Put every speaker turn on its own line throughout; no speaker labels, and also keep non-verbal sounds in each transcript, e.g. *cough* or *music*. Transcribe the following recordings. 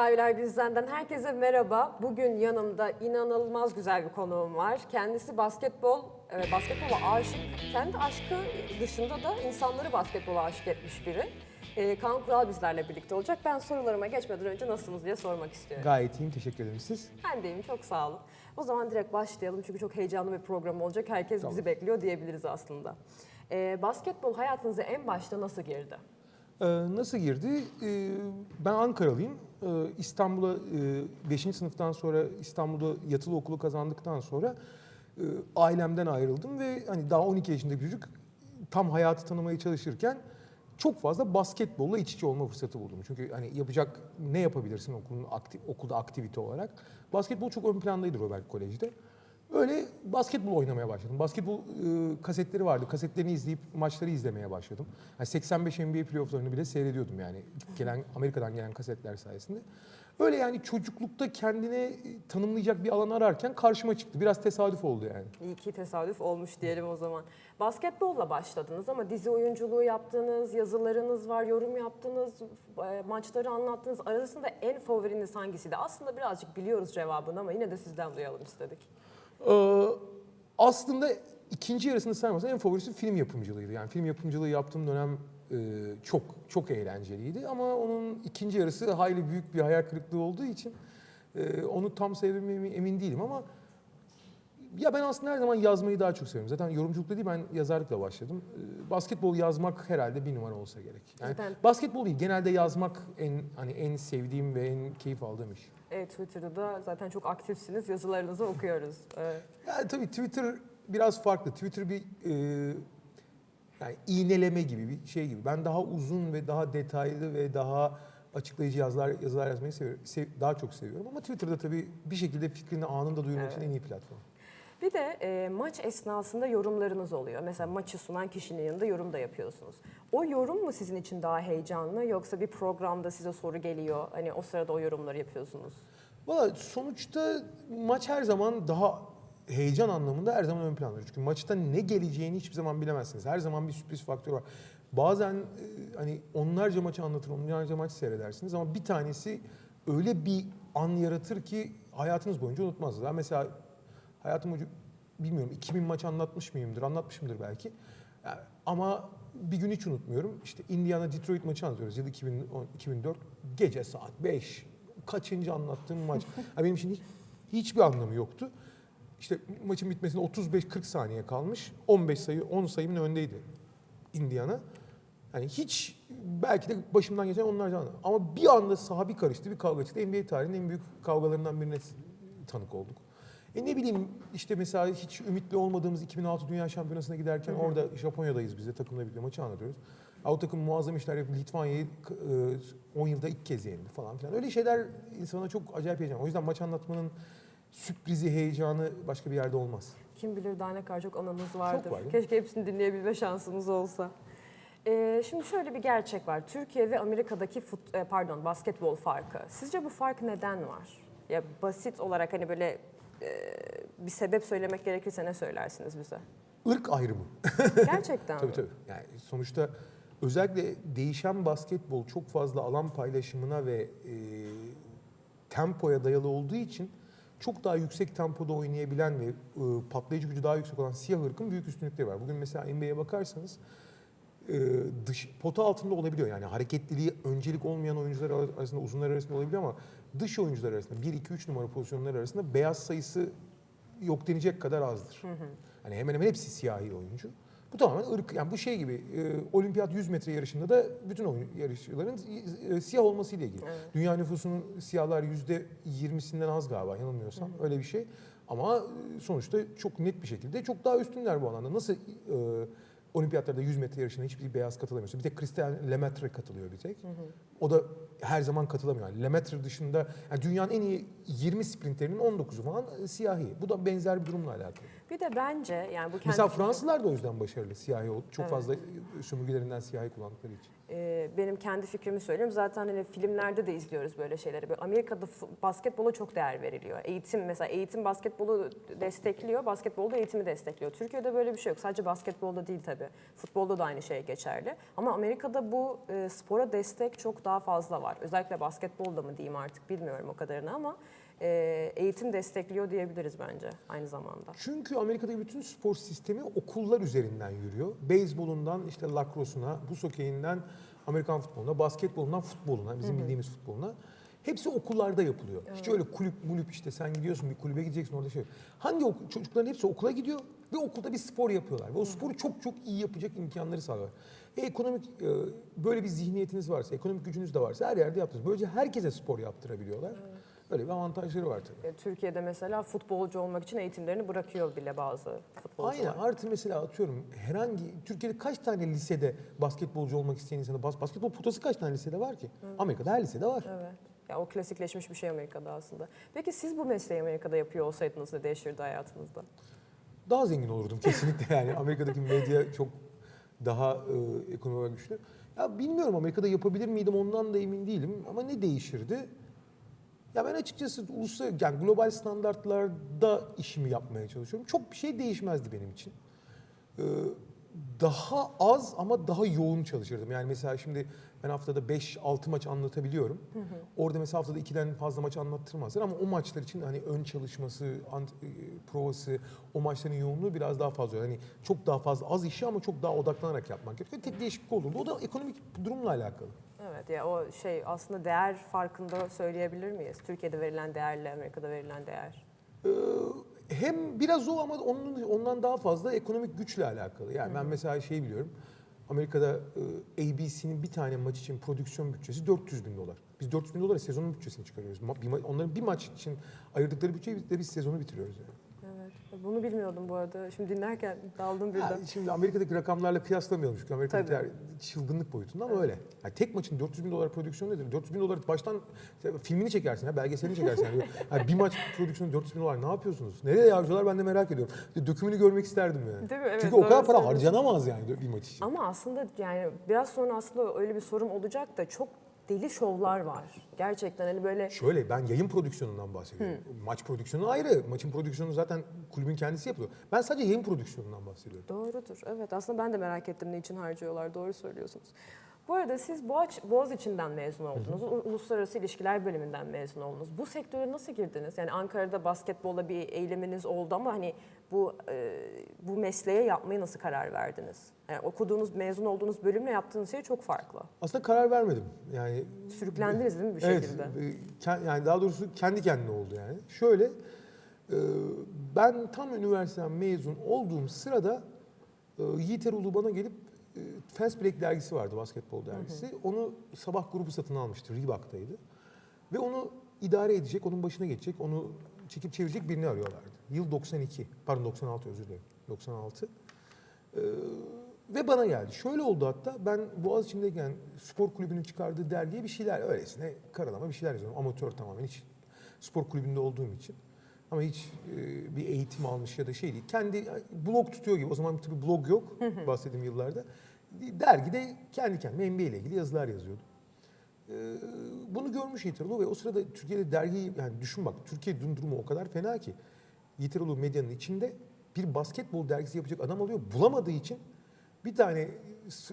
Kahveler Bizden'den herkese merhaba. Bugün yanımda inanılmaz güzel bir konuğum var. Kendisi basketbol, e, basketbola aşık. Kendi aşkı dışında da insanları basketbola aşık etmiş biri. E, Kaan Kural bizlerle birlikte olacak. Ben sorularıma geçmeden önce nasılsınız diye sormak istiyorum.
Gayet iyiyim, teşekkür ederim siz.
Ben deyim çok sağ olun. O zaman direkt başlayalım çünkü çok heyecanlı bir program olacak. Herkes
Tamam.
bizi bekliyor diyebiliriz aslında. E, basketbol hayatınıza en başta nasıl girdi?
Ee, nasıl girdi? Ee, ben Ankaralıyım. Ee, İstanbul'a 5. sınıftan sonra İstanbul'da yatılı okulu kazandıktan sonra e, ailemden ayrıldım ve hani daha 12 yaşındaki çocuk tam hayatı tanımaya çalışırken çok fazla basketbolla iç içe olma fırsatı buldum. Çünkü hani yapacak ne yapabilirsin okulun akti- okulda aktivite olarak? Basketbol çok ön plandaydı Robert Kolej'de. Öyle basketbol oynamaya başladım. Basketbol e, kasetleri vardı. Kasetlerini izleyip maçları izlemeye başladım. Yani 85 NBA playofflarını bile seyrediyordum yani. Gelen Amerika'dan gelen kasetler sayesinde. Öyle yani çocuklukta kendine tanımlayacak bir alan ararken karşıma çıktı. Biraz tesadüf oldu yani.
İyi ki tesadüf olmuş diyelim o zaman. Basketbolla başladınız ama dizi oyunculuğu yaptınız, yazılarınız var, yorum yaptınız, e, maçları anlattınız. Arasında en favoriniz hangisiydi? Aslında birazcık biliyoruz cevabını ama yine de sizden duyalım istedik.
Ee, aslında ikinci yarısını saymazsam en favorisi film yapımcılığıydı. Yani film yapımcılığı yaptığım dönem e, çok çok eğlenceliydi ama onun ikinci yarısı hayli büyük bir hayal kırıklığı olduğu için e, onu tam sevdiğime emin değilim ama ya ben aslında her zaman yazmayı daha çok seviyorum. Zaten yorumculukta değil ben yazarlıkla başladım. Ee, Basketbol yazmak herhalde bir numara olsa gerek. Yani
Zaten-
basketbol değil genelde yazmak en hani en sevdiğim ve en keyif aldığım iş.
Evet Twitter'da da zaten çok aktifsiniz, yazılarınızı okuyoruz. Evet.
Yani tabii Twitter biraz farklı. Twitter bir e, yani iğneleme gibi bir şey gibi. Ben daha uzun ve daha detaylı ve daha açıklayıcı yazılar yazılar yazmayı seviyorum. Sev- daha çok seviyorum ama Twitter'da tabii bir şekilde fikrini anında duyurmak için en iyi platform.
Bir de e, maç esnasında yorumlarınız oluyor. Mesela maçı sunan kişinin yanında yorum da yapıyorsunuz. O yorum mu sizin için daha heyecanlı yoksa bir programda size soru geliyor, hani o sırada o yorumları yapıyorsunuz?
Valla sonuçta maç her zaman daha heyecan anlamında her zaman ön plandadır. Çünkü maçta ne geleceğini hiçbir zaman bilemezsiniz. Her zaman bir sürpriz faktörü var. Bazen e, hani onlarca maçı anlatır, onlarca maç seyredersiniz ama bir tanesi öyle bir an yaratır ki hayatınız boyunca unutmazsınız. Mesela hayatım boyunca bilmiyorum 2000 maç anlatmış mıyımdır, anlatmışımdır belki. Yani ama bir gün hiç unutmuyorum. İşte Indiana Detroit maçı anlatıyoruz. Yıl 2010, 2004. Gece saat 5. Kaçıncı anlattığım maç. *laughs* Yani benim için hiç, hiçbir anlamı yoktu. İşte maçın bitmesine 35-40 saniye kalmış. 15 sayı, 10 sayımın öndeydi Indiana. Yani hiç belki de başımdan geçen onlarca anı. Ama bir anda saha bir karıştı, bir kavga çıktı. NBA tarihinin en büyük kavgalarından birine tanık olduk. E ne bileyim işte mesela hiç ümitli olmadığımız 2006 Dünya Şampiyonası'na giderken orada Japonya'dayız biz de takımla birlikte maçı anlatıyoruz. O takım muazzam işler yapıp Litvanya'yı e, 10 yılda ilk kez yendi falan filan. Öyle şeyler insana çok acayip heyecan. O yüzden maç anlatmanın sürprizi, heyecanı başka bir yerde olmaz.
Kim bilir daha ne kadar çok anınız vardır.
var, mi?
Keşke hepsini dinleyebilme şansımız olsa. Ee, şimdi şöyle bir gerçek var. Türkiye ve Amerika'daki fut, e, pardon basketbol farkı. Sizce bu fark neden var? Ya basit olarak hani böyle e, bir sebep söylemek gerekirse ne söylersiniz bize?
Irk ayrımı.
Gerçekten *laughs*
Tabii
mi?
tabii. Yani sonuçta özellikle değişen basketbol çok fazla alan paylaşımına ve e, tempoya dayalı olduğu için çok daha yüksek tempoda oynayabilen ve e, patlayıcı gücü daha yüksek olan siyah ırkın büyük üstünlükleri var. Bugün mesela NBA'ye bakarsanız dış pota altında olabiliyor. Yani hareketliliği öncelik olmayan oyuncular arasında uzunlar arasında olabiliyor ama dış oyuncular arasında 1 2 3 numara pozisyonları arasında beyaz sayısı yok denecek kadar azdır. Hani hemen hemen hepsi siyahi oyuncu. Bu tamamen ırk. Yani bu şey gibi e, olimpiyat 100 metre yarışında da bütün oyun yarışçıların e, siyah olmasıyla ilgili. Dünya nüfusunun siyahlar yüzde 20'sinden az galiba yanılmıyorsam öyle bir şey. Ama e, sonuçta çok net bir şekilde çok daha üstünler bu alanda. Nasıl e, olimpiyatlarda 100 metre yarışına hiçbir beyaz katılamıyorsa. Bir tek Christian Lemaitre katılıyor bir tek. O da her zaman katılamıyor. Yani Lemaitre dışında yani dünyanın en iyi 20 sprinterinin 19'u falan e, siyahi. Bu da benzer bir durumla alakalı.
Bir de bence yani bu kendi
Mesela. Fransızlar da o yüzden başarılı siyahi olup çok
Evet.
fazla sömürgelerinden siyahi kullandıkları için.
Ee, benim kendi fikrimi söyleyeyim. Zaten hani filmlerde de izliyoruz böyle şeyleri. Böyle Amerika'da basketbola çok değer veriliyor. Eğitim mesela eğitim basketbolu destekliyor, basketbol da eğitimi destekliyor. Türkiye'de böyle bir şey yok. Sadece basketbolda değil tabii. Futbolda da aynı şey geçerli. Ama Amerika'da bu e, spora destek çok daha fazla var. Özellikle basketbolda mı diyeyim artık bilmiyorum o kadarını ama e, eğitim destekliyor diyebiliriz bence aynı zamanda.
Çünkü Amerika'daki bütün spor sistemi okullar üzerinden yürüyor. Beyzbolundan işte lacrose'una, buz hokeyinden Amerikan futboluna, basketbolundan futboluna, bizim bildiğimiz futboluna. Hepsi okullarda yapılıyor. Hiç öyle kulüp mulüp işte sen gidiyorsun bir kulübe gideceksin orada şey. Hangi okul, çocukların hepsi okula gidiyor ve okulda bir spor yapıyorlar. Ve o sporu çok çok iyi yapacak imkanları sağlıyorlar. E, ekonomik e, böyle bir zihniyetiniz varsa, ekonomik gücünüz de varsa her yerde yaptınız. Böylece herkese spor yaptırabiliyorlar. Öyle bir avantajları var tabii.
E, Türkiye'de mesela futbolcu olmak için eğitimlerini bırakıyor bile bazı futbolcular.
Aynen artı mesela atıyorum herhangi Türkiye'de kaç tane lisede basketbolcu olmak isteyen insana bas, basketbol potası kaç tane lisede var ki? Amerika'da her lisede var.
Evet. Ya o klasikleşmiş bir şey Amerika'da aslında. Peki siz bu mesleği Amerika'da yapıyor olsaydınız ne değişirdi hayatınızda?
Daha zengin olurdum *laughs* kesinlikle yani Amerika'daki medya çok daha e, ekonomik güçlü. Ya bilmiyorum Amerika'da yapabilir miydim ondan da emin değilim ama ne değişirdi? Ya ben açıkçası uluslararası yani global standartlarda işimi yapmaya çalışıyorum. Çok bir şey değişmezdi benim için. Ee, daha az ama daha yoğun çalışırdım. Yani mesela şimdi ben haftada 5-6 maç anlatabiliyorum. Orada mesela haftada 2'den fazla maç anlattırmazlar ama o maçlar için hani ön çalışması, ant- e, provası, o maçların yoğunluğu biraz daha fazla. Yani çok daha fazla az işi ama çok daha odaklanarak yapmak gerekiyor. Tek değişiklik olurdu. O da ekonomik durumla alakalı.
Evet ya o şey aslında değer farkında söyleyebilir miyiz? Türkiye'de verilen değerle Amerika'da verilen değer.
Ee, hem biraz o ama onun ondan daha fazla ekonomik güçle alakalı. Yani ben mesela şey biliyorum. Amerika'da e, ABC'nin bir tane maç için prodüksiyon bütçesi 400 bin dolar. Biz 400 bin dolara sezonun bütçesini çıkarıyoruz. Ma- bir ma- onların bir maç için ayırdıkları bütçeyi de biz sezonu bitiriyoruz yani.
Evet. Bunu bilmiyordum bu arada. Şimdi dinlerken daldım birden.
Ha, şimdi Amerika'daki rakamlarla kıyaslamayalım çünkü Amerika'dakiler çılgınlık boyutunda ama öyle. Yani tek maçın 400 bin dolar prodüksiyonu nedir? 400 bin dolar baştan filmini çekersin, ha, belgeselini çekersin. Yani, Yani bir maç *laughs* prodüksiyonu 400 bin dolar ne yapıyorsunuz? Nereye harcıyorlar ben de merak ediyorum. İşte dökümünü görmek isterdim yani.
Değil mi? Evet,
çünkü o kadar para harcanamaz yani bir maç için.
Ama aslında yani biraz sonra aslında öyle bir sorum olacak da çok deli şovlar var. Gerçekten hani böyle
Şöyle ben yayın prodüksiyonundan bahsediyorum. Maç prodüksiyonu ayrı. Maçın prodüksiyonu zaten kulübün kendisi yapıyor. Ben sadece yayın prodüksiyonundan bahsediyorum.
Doğrudur. Evet aslında ben de merak ettim ne için harcıyorlar. Doğru söylüyorsunuz. Bu arada siz Boğaç, Boğaziçi'nden mezun oldunuz. U- Uluslararası İlişkiler bölümünden mezun oldunuz. Bu sektöre nasıl girdiniz? Yani Ankara'da basketbolla bir eyleminiz oldu ama hani bu e, bu mesleğe yapmaya nasıl karar verdiniz? Yani okuduğunuz, mezun olduğunuz bölümle yaptığınız şey çok farklı.
Aslında karar vermedim. Yani
Sürüklendiniz değil mi bir
evet,
şekilde?
e, ke- yani daha doğrusu kendi kendine oldu yani. Şöyle e, ben tam üniversiteden mezun olduğum sırada e, Yiğit Erolu bana gelip e, Fast Break dergisi vardı basketbol dergisi. Onu sabah grubu satın almıştı. Reebok'taydı. Ve onu idare edecek, onun başına geçecek, onu çekip çevirecek birini arıyorlardı. Yıl 92, pardon 96 özür dilerim. 96. Ee, ve bana geldi. Şöyle oldu hatta ben Boğaziçi'ndeyken spor kulübünün çıkardığı dergiye bir şeyler öylesine karalama bir şeyler yazıyorum. Amatör tamamen hiç spor kulübünde olduğum için. Ama hiç e, bir eğitim almış ya da şey değil. Kendi blog tutuyor gibi. O zaman tabii blog yok bahsettiğim yıllarda. Dergide kendi kendime NBA ile ilgili yazılar yazıyordum. Ee, bunu görmüş Yiğiteroğlu ve o sırada Türkiye'de dergiyi yani düşün bak Türkiye durumu o kadar fena ki Yiğiteroğlu medyanın içinde bir basketbol dergisi yapacak adam alıyor bulamadığı için bir tane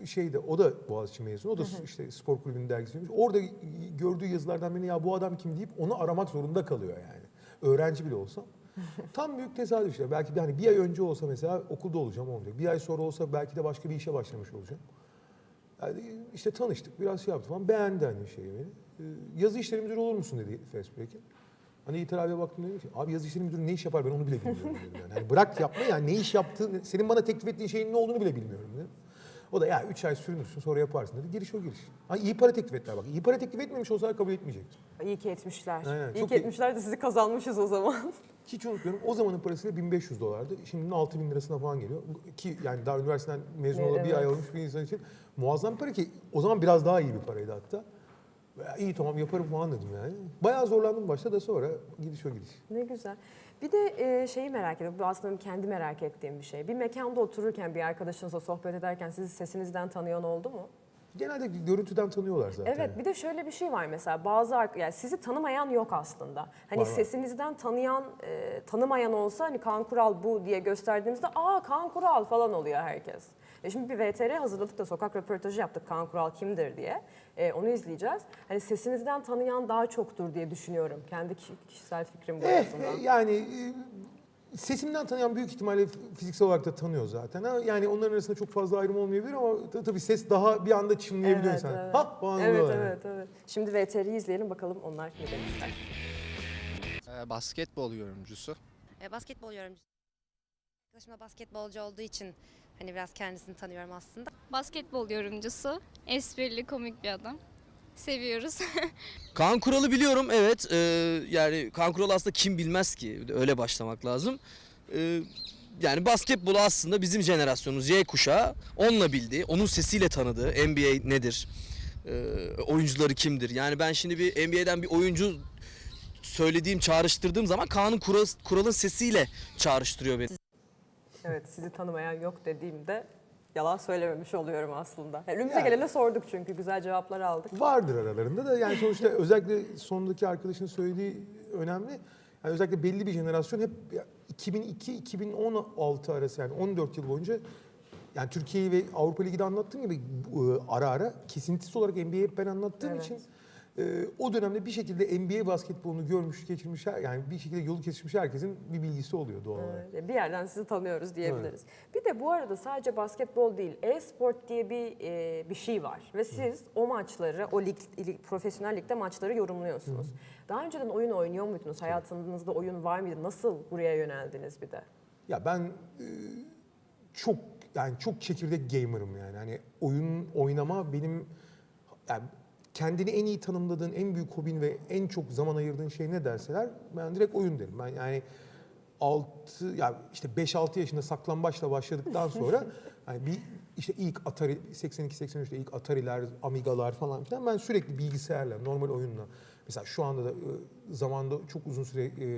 şeyde o da Boğaziçi mezunu o da s- işte spor kulübünün dergisi. Orada gördüğü yazılardan beni ya bu adam kim deyip onu aramak zorunda kalıyor yani. Öğrenci bile olsam. *laughs* Tam büyük tesadüf işte. Belki bir, hani bir ay önce olsa mesela okulda olacağım olmayacak. Bir ay sonra olsa belki de başka bir işe başlamış olacağım. Yani işte tanıştık, biraz şey yaptı falan. Beğendi hani şeyi beni. Ee, yazı işleri müdürü olur musun dedi Facebook'e. Hani Yiğiter abiye baktım dedim ki abi yazı işleri müdürü ne iş yapar ben onu bile bilmiyorum dedim. Yani. Hani bırak yapma yani ne iş yaptığını, senin bana teklif ettiğin şeyin ne olduğunu bile bilmiyorum dedim. O da ya 3 ay sürünürsün sonra yaparsın dedi. Giriş o giriş. Ha, iyi para teklif ettiler bak. İyi para teklif etmemiş olsalar kabul etmeyecektim.
İyi ki etmişler.
Aynen,
İyi ki etmişler de sizi kazanmışız o zaman. *laughs*
Hiç unutmuyorum. O zamanın parasıyla 1500 dolardı. Şimdinin 6000 lirasına falan geliyor. Ki yani daha üniversiteden mezun
Evet,
olalı bir ay
evet.
olmuş bir insan için muazzam para ki o zaman biraz daha iyi bir paraydı hatta. İyi tamam yaparım falan dedim yani. Bayağı zorlandım başta da sonra gidiş o gidiş.
Ne güzel. Bir de e, şeyi merak ediyorum. Bu aslında kendi merak ettiğim bir şey. Bir mekanda otururken bir arkadaşınızla sohbet ederken sizi sesinizden tanıyan oldu mu?
Genelde görüntüden tanıyorlar zaten.
Evet bir de şöyle bir şey var mesela bazı yani sizi tanımayan yok aslında. Hani
Var, var.
sesinizden tanıyan e, tanımayan olsa hani Kaan Kural bu diye gösterdiğimizde aa Kaan Kural falan oluyor herkes. E şimdi bir VTR hazırladık da sokak röportajı yaptık Kaan Kural kimdir diye. E, onu izleyeceğiz. Hani sesinizden tanıyan daha çoktur diye düşünüyorum. Kendi ki- kişisel fikrim bu en
Eh,
azından.
yani e, sesimden tanıyan büyük ihtimalle fiziksel olarak da tanıyor zaten. Ha, Yani onların arasında çok fazla ayrım olmayabilir ama ta- tabii ses daha bir anda çınlayabiliyor
Evet,
insan.
evet.
Ha falan
Evet
yani.
evet evet. Şimdi VTR'yi izleyelim bakalım onlar ne demişler.
Ee, basketbol yorumcusu.
E, basketbol yorumcusu. Arkadaşım da basketbolcu olduğu için hani biraz kendisini tanıyorum aslında.
Basketbol yorumcusu, esprili, komik bir adam. Seviyoruz. *laughs*
Kaan Kural'ı biliyorum evet. Ee, yani Kaan Kural aslında kim bilmez ki. Öyle başlamak lazım. Ee, yani basketbolu aslında bizim jenerasyonumuz Y kuşağı onunla bildi. Onun sesiyle tanıdı. NBA nedir? Ee, oyuncuları kimdir? Yani ben şimdi bir NBA'den bir oyuncu söylediğim, çağrıştırdığım zaman Kaan'ın Kural, Kural'ın sesiyle çağrıştırıyor beni.
Evet sizi tanımayan yok dediğimde yalan söylememiş oluyorum aslında. Yani önümüze
Yani.
gelene sorduk çünkü güzel cevaplar aldık.
Vardır aralarında da yani sonuçta *laughs* özellikle sondaki arkadaşın söylediği önemli. Yani özellikle belli bir jenerasyon hep 2002-2016 arası yani 14 yıl boyunca yani Türkiye'yi ve Avrupa Ligi'de anlattığım gibi e, ara ara kesintisiz olarak NBA'yi hep ben anlattığım
Evet.
için e, o dönemde bir şekilde NBA basketbolunu görmüş, geçirmiş her- yani bir şekilde yolu kesişmiş herkesin bir bilgisi oluyor doğal olarak.
Evet, bir yerden sizi tanıyoruz diyebiliriz. Bir de bu arada sadece basketbol değil, e-sport diye bir e, bir şey var ve siz o maçları, o lig, lig- profesyonel ligde maçları yorumluyorsunuz. Daha önceden oyun oynuyor muydunuz? Hayatınızda oyun var mıydı? Nasıl buraya yöneldiniz bir de?
Ya ben e, çok yani çok çekirdek gamer'ım yani. Hani oyun oynama benim yani kendini en iyi tanımladığın en büyük hobin ve en çok zaman ayırdığın şey ne derseler ben direkt oyun derim. Ben yani 6 ya işte 5-6 yaşında saklambaçla başladıktan sonra *laughs* hani bir işte ilk Atari 82 83'te ilk Atari'ler, Amiga'lar falan filan ben sürekli bilgisayarla, normal oyunla mesela şu anda da e, zamanda çok uzun süre e,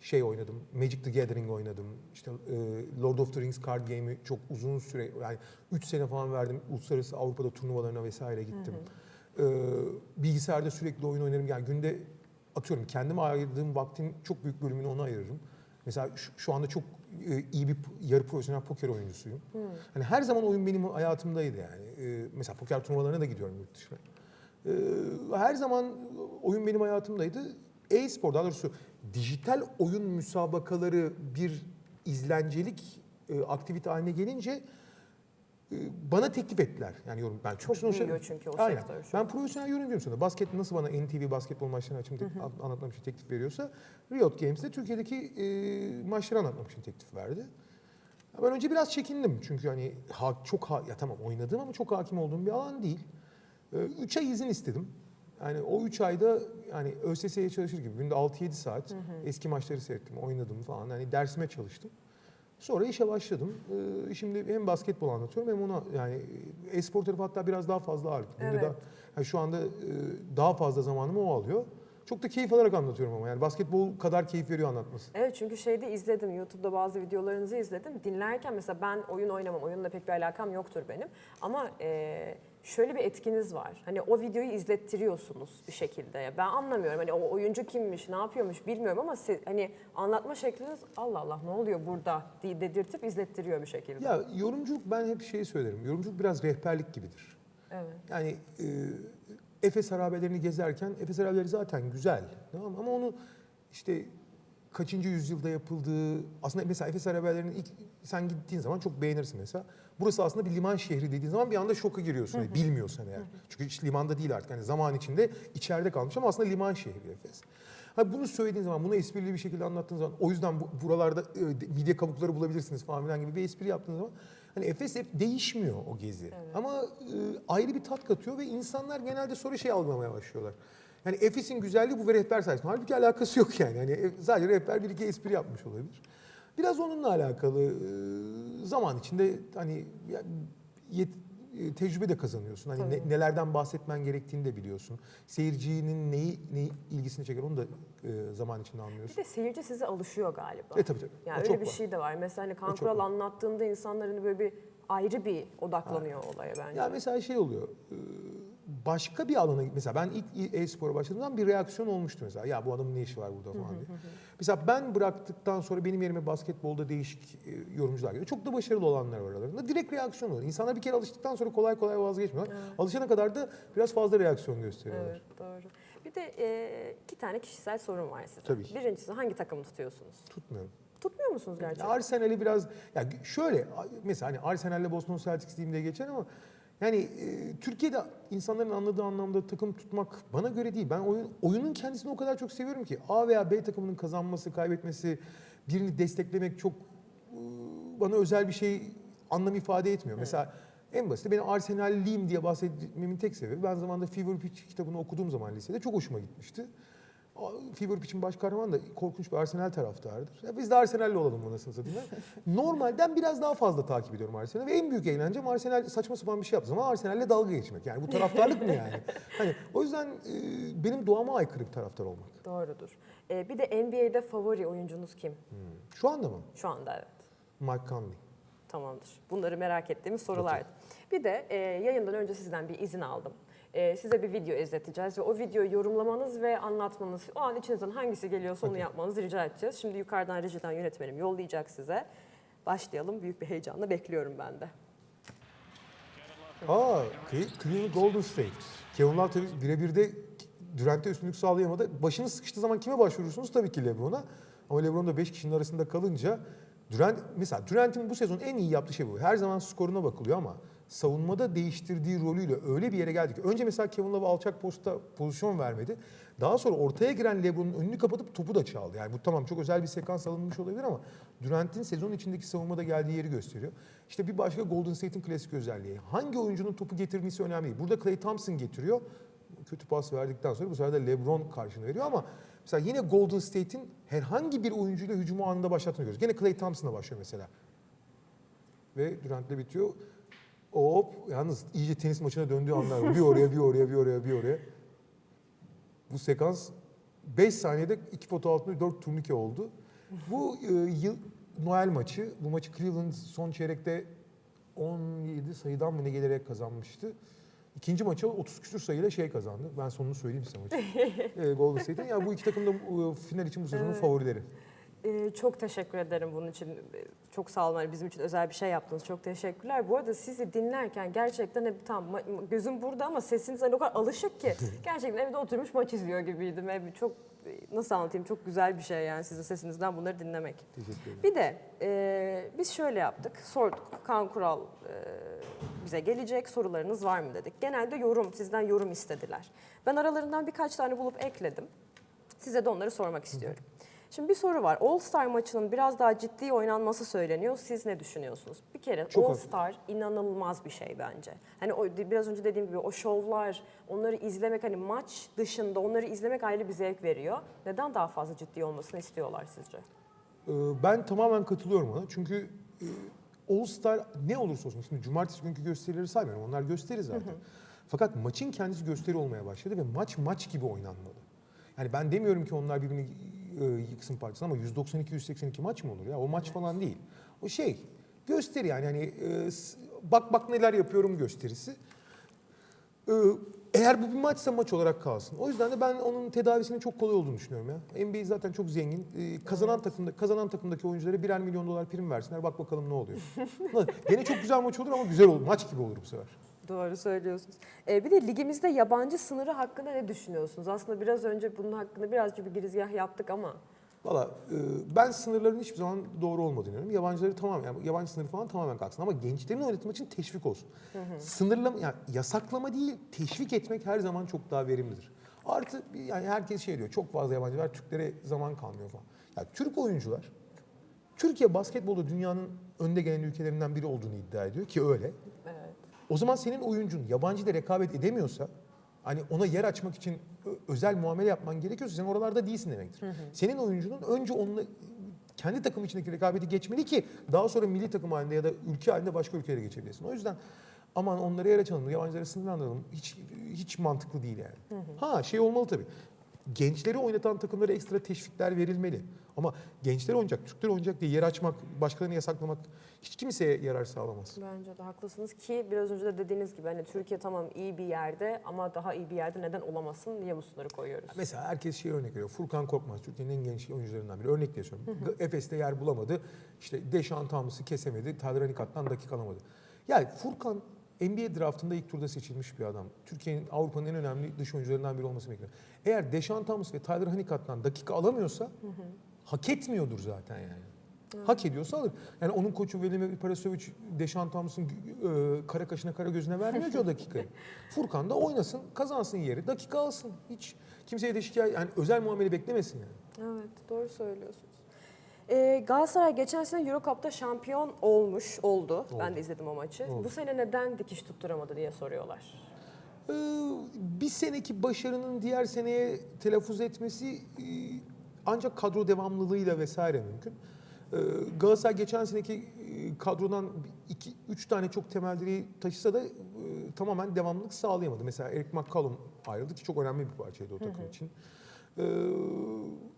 şey oynadım. Magic the Gathering oynadım. İşte e, Lord of the Rings card game'i çok uzun süre yani 3 sene falan verdim. Uluslararası Avrupa'da turnuvalarına vesaire gittim. E, bilgisayarda sürekli oyun oynarım. Yani günde atıyorum kendime ayırdığım vaktin çok büyük bölümünü ona ayırırım. Mesela şu, şu anda çok e, iyi bir yarı profesyonel poker oyuncusuyum. Hani her zaman oyun benim hayatımdaydı yani. E, mesela poker turnuvalarına da gidiyorum yurt dışına. E, her zaman oyun benim hayatımdaydı. E-spor daha doğrusu dijital oyun müsabakaları bir izlencelik e, aktivite haline gelince bana teklif ettiler. Yani yorum ben
Çok
sonuçta-
büyüyor çünkü o
Aynen.
sektör şu
Ben profesyonel yorumcuyum sonra. Basket nasıl bana NTV basketbol maçlarını açım anlatmam için teklif veriyorsa Riot Games'de Türkiye'deki e, maçları anlatmam için teklif verdi. Ben önce biraz çekindim çünkü hani ha, çok ha, ya tamam oynadım ama çok hakim olduğum bir alan değil. 3 ay izin istedim. Yani o 3 ayda yani ÖSS'ye çalışır gibi günde 6-7 saat eski maçları seyrettim, oynadım falan. Hani dersime çalıştım. Sonra işe başladım. Ee, şimdi hem basketbol anlatıyorum hem ona yani e-spor tarafı hatta biraz daha fazla ağırlık.
Evet.
daha- yani şu anda e, daha fazla zamanımı o alıyor. Çok da keyif alarak anlatıyorum ama yani basketbol kadar keyif veriyor anlatması.
Evet çünkü şeyde izledim, YouTube'da bazı videolarınızı izledim. Dinlerken mesela ben oyun oynamam, oyunla pek bir alakam yoktur benim. Ama e, şöyle bir etkiniz var. Hani o videoyu izlettiriyorsunuz bir şekilde. Ben anlamıyorum hani o oyuncu kimmiş, ne yapıyormuş bilmiyorum ama siz, hani anlatma şekliniz Allah Allah ne oluyor burada diye dedirtip izlettiriyor bir şekilde.
Ya yorumculuk ben hep şeyi söylerim. Yorumculuk biraz rehberlik gibidir.
Evet.
Yani e, Efes harabelerini gezerken Efes harabeleri zaten güzel. Tamam mı? ama onu işte kaçıncı yüzyılda yapıldığı aslında mesela Efes harabelerinin ilk sen gittiğin zaman çok beğenirsin mesela. Burası aslında bir liman şehri dediğin zaman bir anda şoka giriyorsun. hani bilmiyorsan eğer. Çünkü hiç limanda değil artık. Yani zaman içinde içeride kalmış ama aslında liman şehri Efes. Ha bunu söylediğin zaman, bunu esprili bir şekilde anlattığın zaman, o yüzden bu, buralarda e, midye kabukları bulabilirsiniz falan filan gibi bir espri yaptığın zaman hani Efes hep değişmiyor o gezi. Ama e, ayrı bir tat katıyor ve insanlar genelde sonra şey algılamaya başlıyorlar. Yani Efes'in güzelliği bu ve rehber sayesinde. Halbuki alakası yok yani. yani e, sadece rehber bir iki espri yapmış olabilir. Biraz onunla alakalı e, zaman içinde hani yet- e, tecrübe de kazanıyorsun. Hani ne- nelerden bahsetmen gerektiğini de biliyorsun. Seyircinin neyi, neyi ilgisini çeker onu da e, zaman içinde
Bir
anlıyorsun.
de seyirci size alışıyor galiba.
E tabii tabii.
Yani
O
öyle
çok
bir
var.
şey de var. Mesela hani Kaan Kural anlattığında insanların böyle bir ayrı bir odaklanıyor olaya bence.
Ya mesela şey oluyor. e, Başka bir alana mesela ben ilk e-spora başladığımda bir reaksiyon olmuştu mesela. Ya bu adamın ne işi var burada falan diye. Mesela ben bıraktıktan sonra benim yerime basketbolda değişik e, yorumcular geliyor. Çok da başarılı olanlar var aralarında. Direkt reaksiyon oluyor. İnsanlar bir kere alıştıktan sonra kolay kolay vazgeçmiyorlar. Alışana kadar da biraz fazla reaksiyon gösteriyorlar.
Evet doğru. Bir de e, iki tane kişisel sorun var size.
Tabii ki.
Birincisi hangi takımı tutuyorsunuz?
Tutmuyorum.
Tutmuyor musunuz gerçekten?
Arsenal'i biraz ya şöyle mesela hani Arsenal'le Boston Celtics diyeyim diye geçer ama yani e, Türkiye'de insanların anladığı anlamda takım tutmak bana göre değil. Ben oyun, oyunun kendisini o kadar çok seviyorum ki A veya B takımının kazanması, kaybetmesi, birini desteklemek çok e, bana özel bir şey anlam ifade etmiyor. Mesela en basit benim Arsenal'liyim diye bahsetmemin tek sebebi ben zamanında Fever Pitch kitabını okuduğum zaman lisede çok hoşuma gitmişti. Fever Pitch'in baş kahramanı da korkunç bir Arsenal taraftarıdır. Ya biz de Arsenal'li olalım nasıl satayım. *laughs* Normalden biraz daha fazla takip ediyorum Arsenal'i ve en büyük eğlencem Arsenal saçma sapan bir şey yaptı zaman Arsenal'le dalga geçmek. Yani bu taraftarlık mı yani? *laughs* Hani o yüzden e, benim doğama aykırı bir taraftar olmak.
Doğrudur. E, bir de NBA'de favori oyuncunuz kim?
Şu anda mı?
Şu anda evet.
Mike Conley.
Tamamdır. Bunları merak ettiğimiz sorulardı. Bir de e, yayından önce sizden bir izin aldım. E, size bir video izleteceğiz ve o videoyu yorumlamanız ve anlatmanız, o an içinizden hangisi geliyorsa onu yapmanızı rica edeceğiz. Şimdi yukarıdan rejiden yönetmenim yollayacak size. Başlayalım. Büyük bir heyecanla bekliyorum ben de.
Aa, Cle- Cleveland Golden State. Kevin Love tabii birebir de Durant'e üstünlük sağlayamadı. Başınız sıkıştığı zaman kime başvurursunuz? Tabii ki LeBron'a. Ama LeBron da 5 kişinin arasında kalınca Durant, mesela Durant'in bu sezon en iyi yaptığı şey bu. Her zaman skoruna bakılıyor ama savunmada değiştirdiği rolüyle öyle bir yere geldik. Önce mesela Kevin Love alçak posta pozisyon vermedi. Daha sonra ortaya giren LeBron'un önünü kapatıp topu da çaldı. Yani bu tamam çok özel bir sekans alınmış olabilir ama Durant'in sezon içindeki savunmada geldiği yeri gösteriyor. İşte bir başka Golden State'in klasik özelliği. Hangi oyuncunun topu getirmesi önemli değil. Burada Klay Thompson getiriyor. Kötü pas verdikten sonra bu sefer de LeBron karşını veriyor ama mesela yine Golden State'in herhangi bir oyuncuyla hücumu anında başlattığını görüyoruz. Yine Klay Thompson'la başlıyor mesela. Ve Durant'le bitiyor. Hop yalnız iyice tenis maçına döndüğü anlar var. Bir oraya bir oraya bir oraya bir oraya. Bu sekans 5 saniyede iki foto altında 4 turnike oldu. Bu e, yıl Noel maçı. Bu maçı Cleveland son çeyrekte 17 sayıdan mı ne gelerek kazanmıştı. İkinci maçı 30 küsur sayıyla şey kazandı. Ben sonunu söyleyeyim size maçı. *laughs* e, Golden State'in. Ya bu iki takım da e, final için bu sezonun favorileri.
Ee, çok teşekkür ederim bunun için. Ee, Çok sağ olun. Hani Bizim için özel bir şey yaptınız. Çok teşekkürler. Bu arada sizi dinlerken gerçekten hep tam ma- gözüm burada ama sesiniz hani o kadar alışık ki. *laughs* gerçekten evde oturmuş maç izliyor gibiydim. Ev çok nasıl anlatayım çok güzel bir şey yani sizin sesinizden bunları dinlemek.
Teşekkür ederim.
Bir de e, biz şöyle yaptık. Sorduk. Kaan Kural e, bize gelecek. Sorularınız var mı dedik. Genelde yorum, sizden yorum istediler. Ben aralarından birkaç tane bulup ekledim. Size de onları sormak istiyorum. Şimdi bir soru var. All Star maçının biraz daha ciddi oynanması söyleniyor. Siz ne düşünüyorsunuz? Bir kere
Çok
All
haklı.
Star inanılmaz bir şey bence. Hani o biraz önce dediğim gibi o şovlar, onları izlemek hani maç dışında onları izlemek ayrı bir zevk veriyor. Neden daha fazla ciddi olmasını istiyorlar sizce?
Ee, Ben tamamen katılıyorum ona. Çünkü e, All Star ne olursa olsun, şimdi cumartesi günkü gösterileri saymıyorum. Onlar gösteri zaten. Fakat maçın kendisi gösteri olmaya başladı ve maç maç gibi oynanmalı. Yani ben demiyorum ki onlar birbirini e, yıksın parçasın ama 192-182 maç mı olur ya? O maç falan değil. O şey, gösteri yani hani e, bak bak neler yapıyorum gösterisi. Ee, Eğer bu bir maçsa maç olarak kalsın. O yüzden de ben onun tedavisinin çok kolay olduğunu düşünüyorum ya. NBA zaten çok zengin. Ee, kazanan takımda kazanan takımdaki oyunculara birer milyon dolar prim versinler. Bak bakalım ne oluyor. *laughs* Gene çok güzel maç olur ama güzel olur. Maç gibi olur bu sefer.
Doğru söylüyorsunuz. Ee, bir de ligimizde yabancı sınırı hakkında ne düşünüyorsunuz? Aslında biraz önce bunun hakkında birazcık bir girizgah yaptık ama.
Valla e, ben sınırların hiçbir zaman doğru olmadığını düşünüyorum. Yabancıları tamamen, yani yabancı sınırı falan tamamen kalksın. Ama gençlerin oynatmak için teşvik olsun. Sınırlama, yani yasaklama değil, teşvik etmek her zaman çok daha verimlidir. Artı yani herkes şey diyor, çok fazla yabancı var, Türklere zaman kalmıyor falan. Ya Türk oyuncular, Türkiye basketbolda dünyanın önde gelen ülkelerinden biri olduğunu iddia ediyor ki öyle.
Evet.
O zaman senin oyuncun yabancı ile rekabet edemiyorsa hani ona yer açmak için özel muamele yapman gerekiyorsa sen oralarda değilsin demektir. Senin oyuncunun önce onunla kendi takım içindeki rekabeti geçmeli ki daha sonra milli takım halinde ya da ülke halinde başka ülkelere geçebilirsin. O yüzden Aman onlara yer açalım, yabancılara sınırlandıralım. Hiç hiç mantıklı değil yani. Ha şey olmalı tabii. Gençleri oynatan takımlara ekstra teşvikler verilmeli. Ama gençler oynayacak, Türkler oynayacak diye yer açmak, başkalarını yasaklamak hiç kimseye yarar sağlamaz.
Bence de haklısınız ki biraz önce de dediğiniz gibi hani Türkiye tamam iyi bir yerde ama daha iyi bir yerde neden olamasın diye bu sınırı koyuyoruz.
Mesela herkes şey örnek veriyor. Furkan Korkmaz Türkiye'nin en genç oyuncularından biri. Örnek diye söylüyorum. Efes'te yer bulamadı. İşte Deşan Thomas'ı kesemedi. Tyler Hanikat'tan dakika alamadı. Yani Furkan NBA draftında ilk turda seçilmiş bir adam. Türkiye'nin Avrupa'nın en önemli dış oyuncularından biri olması bekleniyor. Eğer Deşan Thomas ve Tyler Hanikat'tan dakika alamıyorsa hak etmiyordur zaten yani. Hak ediyorsa alır. Yani onun koçu Velimir Parasovic, Deşan Thomas'ın e, kara kaşına kara gözüne vermiyor ki o dakikayı. *laughs* Furkan da oynasın, kazansın yeri, dakika alsın. Hiç kimseye de şikayet, yani özel muamele beklemesin yani.
Evet doğru söylüyorsunuz. Ee, Galatasaray geçen sene Euro Cup'ta şampiyon olmuş oldu. Ben de izledim o maçı.
Oldu.
Bu sene neden dikiş tutturamadı diye soruyorlar.
Ee, bir seneki başarının diğer seneye telaffuz etmesi e, ancak kadro devamlılığıyla vesaire mümkün. Ee, Galatasaray geçen seneki e, kadrodan iki, üç tane çok temel direği taşısa da e, tamamen devamlılık sağlayamadı. Mesela Eric McCallum ayrıldı ki çok önemli bir parçaydı o takım için. Ee,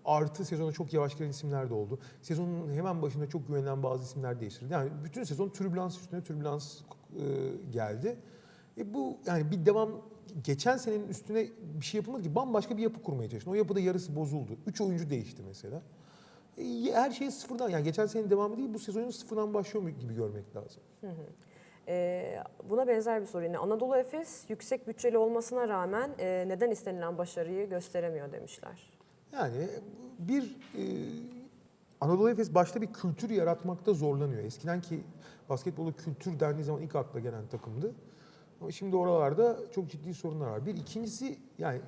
artı sezona çok yavaş giren isimler de oldu. Sezonun hemen başında çok güvenilen bazı isimler değiştirildi. Yani bütün sezon türbülans üstüne türbülans e, geldi. E bu yani bir devam geçen senenin üstüne bir şey yapılmadı ki bambaşka bir yapı kurmaya çalıştı. O yapıda yarısı bozuldu. Üç oyuncu değişti mesela. E, her şey sıfırdan yani geçen senenin devamı değil bu sezonun sıfırdan başlıyor gibi görmek lazım.
Ee, buna benzer bir soru yine. Anadolu Efes yüksek bütçeli olmasına rağmen e, neden istenilen başarıyı gösteremiyor demişler.
Yani bir e, Anadolu Efes başta bir kültür yaratmakta zorlanıyor. Eskiden ki basketbolu kültür dendiği zaman ilk akla gelen takımdı. Ama şimdi oralarda çok ciddi sorunlar var. Bir ikincisi yani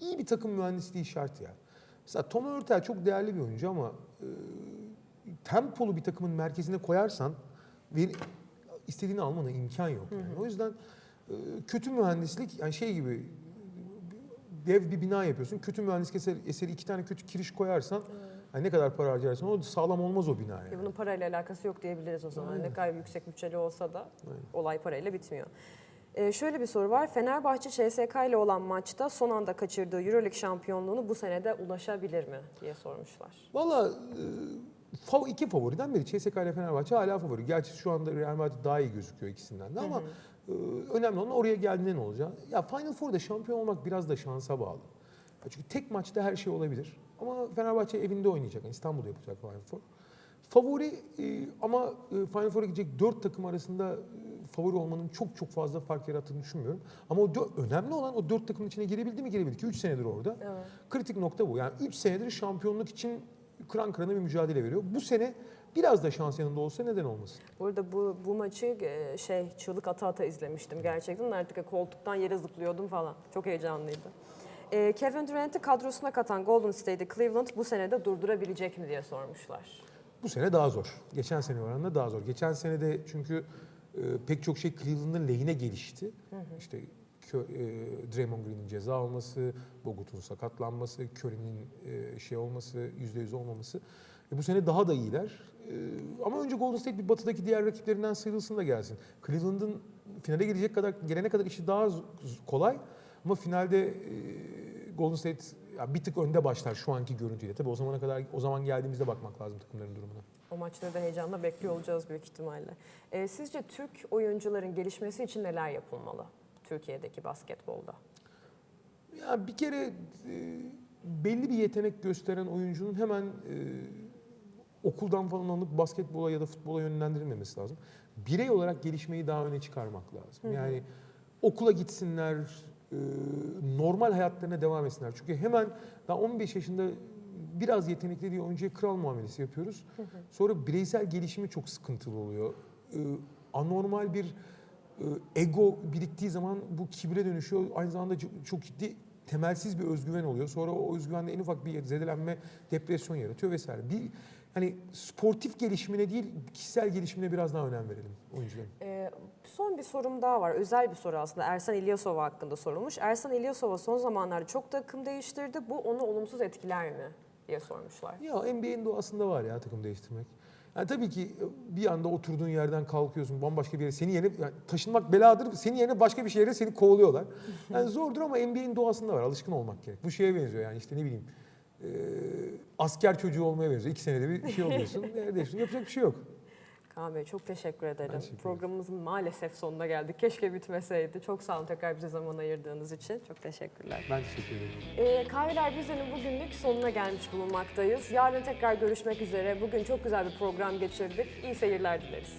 iyi bir takım mühendisliği şart ya. Mesela Tom Hurtel çok değerli bir oyuncu ama e, tempolu bir takımın merkezine koyarsan veri, istediğini almana imkan yok. Yani. O yüzden e, kötü mühendislik yani şey gibi dev bir bina yapıyorsun. Kötü mühendislik eseri, eseri iki tane kötü kiriş koyarsan hani ne kadar para harcarsan o sağlam olmaz o bina yani.
Ya bunun parayla alakası yok diyebiliriz o zaman. Ne kadar yüksek bütçeli olsa da olay parayla bitmiyor. Ee, şöyle bir soru var. Fenerbahçe CSK ile olan maçta son anda kaçırdığı Euroleague şampiyonluğunu bu senede ulaşabilir mi diye sormuşlar.
Valla e, iki favoriden biri. CSKA ile Fenerbahçe hala favori. Gerçi şu anda Real Madrid daha iyi gözüküyor ikisinden de ama e, önemli olan oraya geldiğinde ne olacak? Ya Final Four'da şampiyon olmak biraz da şansa bağlı. Çünkü tek maçta her şey olabilir. Ama Fenerbahçe evinde oynayacak. Yani İstanbul'da yapacak Final Four. Favori e, ama e, Final Four'a gidecek dört takım arasında e, favori olmanın çok çok fazla fark yarattığını düşünmüyorum. Ama o önemli olan o dört takımın içine girebildi mi girebildi ki 3 senedir orada.
Evet.
Kritik nokta bu. Yani 3 senedir şampiyonluk için kıran kırana bir mücadele veriyor. Bu sene biraz da şans yanında olsa neden olmasın?
Burada bu, bu maçı e, şey çığlık ata ata izlemiştim gerçekten. Artık koltuktan yere zıplıyordum falan. Çok heyecanlıydı. Kevin Durant'i kadrosuna katan Golden State'i Cleveland bu sene de durdurabilecek mi diye sormuşlar.
Bu sene daha zor. Geçen sene oranla daha zor. Geçen sene de çünkü e, pek çok şey Cleveland'ın lehine gelişti. İşte Kö- e, Draymond Green'in ceza alması, Bogut'un sakatlanması, Curry'nin e, şey olması, %100 olmaması. E, bu sene daha da iyiler. E, ama önce Golden State bir batıdaki diğer rakiplerinden sıyrılsın da gelsin. Cleveland'ın finale gelecek kadar gelene kadar işi daha kolay. Ama finalde e, Golden State ya bir tık önde başlar şu anki görüntüyle. Tabii o zamana kadar o zaman geldiğimizde bakmak lazım takımların durumuna.
O maçları da heyecanla bekliyor olacağız büyük ihtimalle. Ee, sizce Türk oyuncuların gelişmesi için neler yapılmalı Türkiye'deki basketbolda?
Ya bir kere e, belli bir yetenek gösteren oyuncunun hemen e, okuldan falan alınıp basketbola ya da futbola yönlendirilmemesi lazım. Birey olarak gelişmeyi daha öne çıkarmak lazım. Yani okula gitsinler, e, normal hayatlarına devam etsinler. Çünkü hemen daha 15 yaşında biraz yetenekli diye oyuncuya kral muamelesi yapıyoruz. Sonra bireysel gelişimi çok sıkıntılı oluyor. E, anormal bir e, ego biriktiği zaman bu kibre dönüşüyor. Aynı zamanda çok, çok ciddi temelsiz bir özgüven oluyor. Sonra o özgüvende en ufak bir zedelenme, depresyon yaratıyor vesaire. Bir hani sportif gelişimine değil, kişisel gelişimine biraz daha önem verelim oyuncuların.
Ee, son bir sorum daha var. Özel bir soru aslında. Ersan İlyasova hakkında sorulmuş. Ersan İlyasova son zamanlarda çok takım değiştirdi. Bu onu olumsuz etkiler mi diye sormuşlar.
Ya NBA'in doğasında var ya takım değiştirmek. Yani tabii ki bir anda oturduğun yerden kalkıyorsun bambaşka bir yere. Seni yerine yani taşınmak beladır. Senin yerine başka bir şehre seni kovalıyorlar. Yani zordur ama NBA'in doğasında var. Alışkın olmak gerek. Bu şeye benziyor yani işte ne bileyim. E, asker çocuğu olmaya benziyor. İki senede bir şey oluyorsun. *laughs* Değişiyorsun. Yapacak bir şey yok.
Kaan Bey çok teşekkür ederim.
teşekkür ederim.
Programımızın maalesef sonuna geldik. Keşke bitmeseydi. Çok sağ olun tekrar bize zaman ayırdığınız için. Çok teşekkürler.
Ben teşekkür ederim.
Ee, Kahveler Bizden'in bugünlük sonuna gelmiş bulunmaktayız. Yarın tekrar görüşmek üzere. Bugün çok güzel bir program geçirdik. İyi seyirler dileriz.